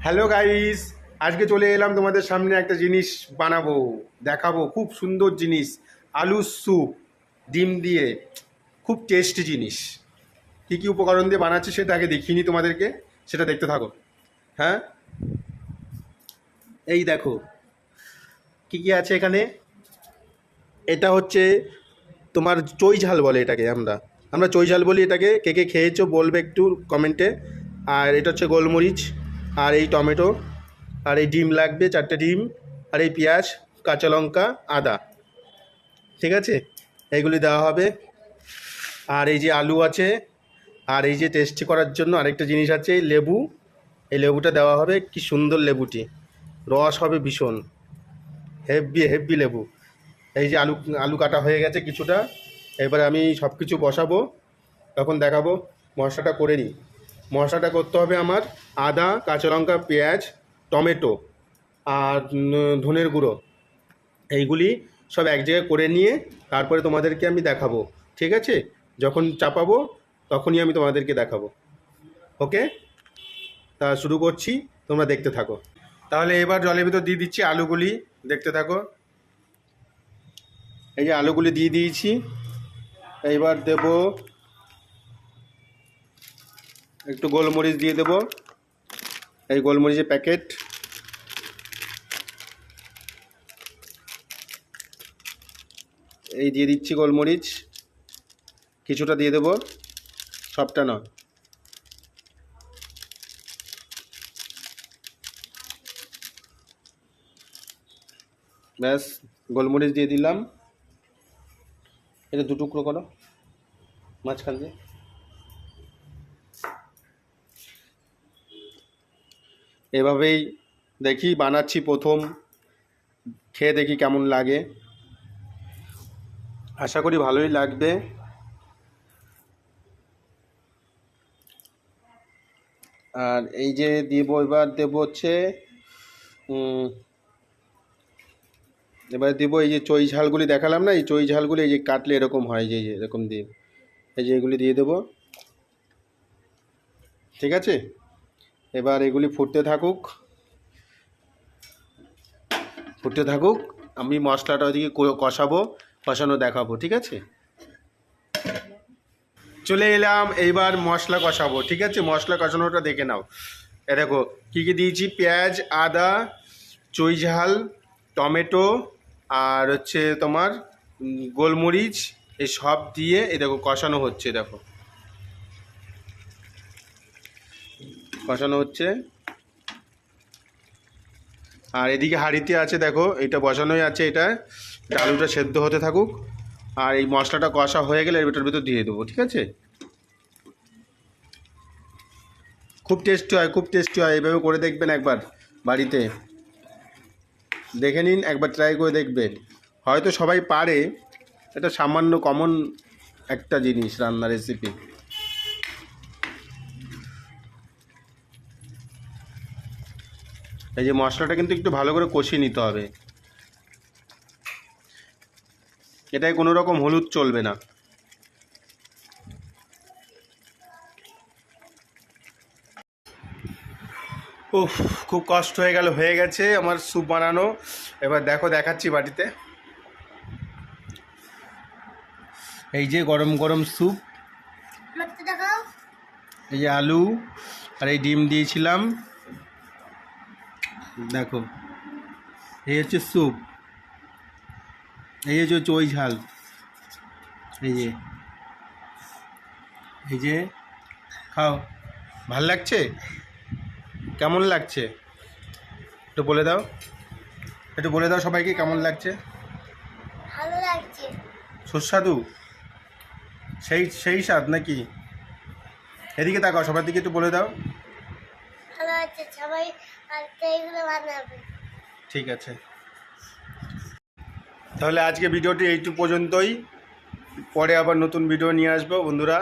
Hello guys আজকে চলে এলাম তোমাদের সামনে একটা জিনিস বানাবো, দেখাবো। খুব সুন্দর জিনিস, আলুর স্যুপ, ডিম দিয়ে। খুব টেস্টি জিনিস। কী কী উপকরণ দিয়ে বানাচ্ছি সেটা আগে দেখিনি তোমাদেরকে, সেটা দেখতে থাকো। হ্যাঁ? এই দেখো, কি কি আছে এখানে? এটা হচ্ছে তোমার চই ঝাল বলে এটাকে আমরা। আমরা চই ঝাল বলি এটাকে। কে কে খেয়েছো বলবে একটু কমেন্টে আর এটা হচ্ছে গোলমরিচ। আর এই টমেটো, আর এই ডিম লাগবে, চারটে ডিম, আর এই পেঁয়াজ, কাঁচা লঙ্কা, আদা। ঠিক আছে? এইগুলি দেওয়া হবে। আর এই যে আলু আছে, আর এই যে টেস্টি করার জন্য আরেকটা জিনিস আছে লেবু। এই লেবুটা দেওয়া হবে, কি সুন্দর লেবুটি। রস হবে ভীষণ। হেভি হেভি লেবু। এই যে আলু আলু কাটা হয়ে গেছে কিছুটা। এবারে আমি সব কিছু বসাবো, তখন দেখাবো, মশলাটা করে নিই। মশলাটা করতে হবে আমার আদা, কাঁচা লঙ্কা, পেঁয়াজ, টমেটো আর ধনের গুঁড়ো। এইগুলি সব এক জায়গায় করে নিয়ে তারপরে তোমাদেরকে আমি দেখাবো, ঠিক আছে? যখন চাপাবো তখনই আমি তোমাদেরকে দেখাবো। ওকে? তা শুরু করছি, তোমরা দেখতে থাকো। তাহলে এবার জলের ভিতর দিয়ে দিচ্ছি আলুগুলি, দেখতে থাকো। এই যে আলুগুলি দিয়ে দিয়েছি। এইবার দেব একটু গোলমরিচ দিয়ে দেব। এই গোলমরিচের প্যাকেট। এই দিয়ে দিচ্ছি গোলমরিচ। কিছুটা দিয়ে দেব, সবটা নয়। ব্যাস, গোলমরিচ দিয়ে দিলাম। এটা দু টুকরো করো, মাঝখান দিয়ে। এভাবেই দেখি, বানাচ্ছি প্রথম। খেয়ে দেখি কেমন লাগে। আশা করি ভালোই লাগবে। আর এই যে দিব, এবার দেব হচ্ছে এবার দিব এই যে চই ঝালগুলি দেখালাম না, এই চই ঝালগুলি এই যে কাটলে এরকম হয় যে এরকম দিয়ে। এই যে এগুলি দিয়ে দেবো। ঠিক আছে? এবার এগুলি ফুটতে থাকুক। ফুটতে থাকুক, আমি মশলাটা ওইদিকে কষাবো, কষানো দেখাবো, ঠিক আছে? চলে এলাম, এইবার মশলা কষাবো, ঠিক আছে? মশলা কষানোটা দেখে নাও। এ দেখো, কী কী দিয়েছি? পেঁয়াজ, আদা, চই ঝাল, টমেটো, আর হচ্ছে তোমার গোলমরিচ এই সব দিয়ে এ দেখো কষানো হচ্ছে, দেখো। কষানো হচ্ছে। আর এদিকে হাঁড়িতে আছে, দেখো, এটা বসানোই আছে এটা। আলুটা সেদ্ধ হতে থাকুক। আর এই মশলাটা কষা হয়ে গেলে এটার ভিতর দিয়ে দেবো, ঠিক আছে? খুব টেস্টি হয়, খুব টেস্টি হয়, এইভাবে করে দেখবেন একবার বাড়িতে। দেখে নিন, একবার ট্রাই করে দেখবেন। হয়তো সবাই পারে, এটা সামান্য কমন একটা জিনিস রান্না রেসিপি এই যে মশলাটা কিন্তু একটু ভালো করে কষিয়ে নিতে হবে। এটায় কোনো রকম হলুদ চলবে না। উফ খুব কষ্ট হয়ে গেল হয়ে গেছে আমার স্যুপ বানানো। এবার দেখো দেখাচ্ছি বাটিতে। এই যে গরম গরম স্যুপ। এই যে আলু আর এই ডিম দিয়েছিলাম। দেখো এই হচ্ছে স্যুপ। এই হচ্ছে চই ঝাল। এই যে এই যে খাও। ভালো লাগছে? কেমন লাগছে? একটু বলে দাও। একটু বলে দাও সবাইকে কেমন লাগছে? ভালো লাগছে। সুস্বাদু? সেই সেই স্বাদ নাকি? এদিকে তাকাও সবার দিকে একটু বলে দাও। ভালো লাগছে সবাই ঠিক আছে। তাহলে আজকে ভিডিওটি এইটু পর্যন্তই। পরে আবার নতুন ভিডিও নিয়ে আসব বন্ধুরা।